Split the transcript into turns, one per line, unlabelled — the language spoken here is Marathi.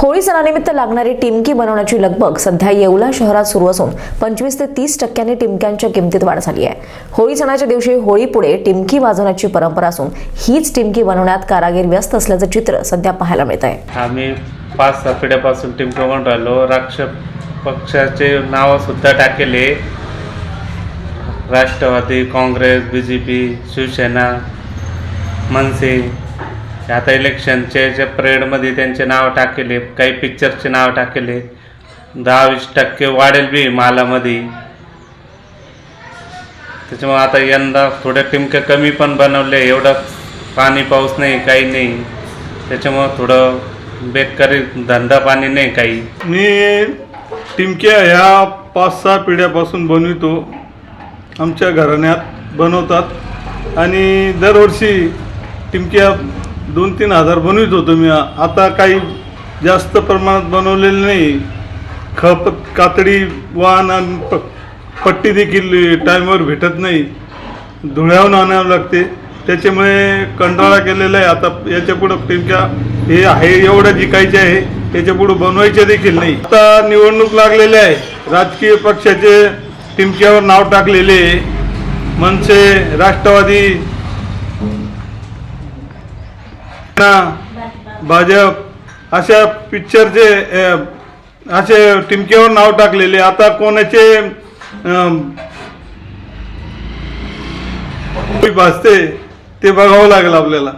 होळी सणानिमित्त लागणारी टिमकी बनवण्याची लगबग सध्या येवला शहरात सुरू असून पंचवीस ते तीस टक्क्यांनी टिमक्यांच्या किमतीत वाढ झाली आहे. होळी सणाच्या दिवशी होळीपुढे टिमकी वाजवण्याची परंपरा असून हीच टिमकी बनवण्यात कारागीर व्यस्त असल्याचं चित्र सध्या पाहायला मिळत आहे.
आम्ही पाच सात पिढ्यापासून टिमकं राहिलो. राक्ष पक्षाचे नाव सुद्धा टाकेले. Rashtrawadi Congress B J P Shivsena Manase आता इलेक्शनचे जे परेडमध्ये त्यांचे नाव टाकेले काही पिक्चरचे नाव टाकेले दहा वीस टक्के वाढेल बी मालामध्ये. त्याच्यामुळे आता यंदा थोड्या टिमके कमी पण बनवले एवढं पाणी पाऊस नाही काही नाही. त्याच्यामुळं थोडं बेकारी धंदा पाणी नाही काही.
मी टिमक्या ह्या पाच सहा पिढ्यापासून बनवितो. आमच्या घराण्यात बनवतात. आणि दरवर्षी टिमक्या दोन तीन हजार बनवित होतो मी. आता काही जास्त प्रमाणात बनवलेलं नाही. खप कातडी वाहन आणि प पट्टी देखील टाईमवर भेटत नाही. धुळ्याहून आणावं लागते. त्याच्यामुळे कंटाळा केलेला आहे. आता याच्या पुढं टिमक्या हे आहे एवढं जिकायचे आहे त्याच्या पुढं बनवायचे देखील नाही. आता निवडणूक लागलेली आहे. राजकीय पक्षाचे टिमक्यावर नाव टाकलेले आहे. मनसे राष्ट्रवादी भाजप अशा पिक्चरचे असे टिमक्यावर नाव टाकलेले. आता कोणाचे भासते ते बघावं लागेल आपल्याला.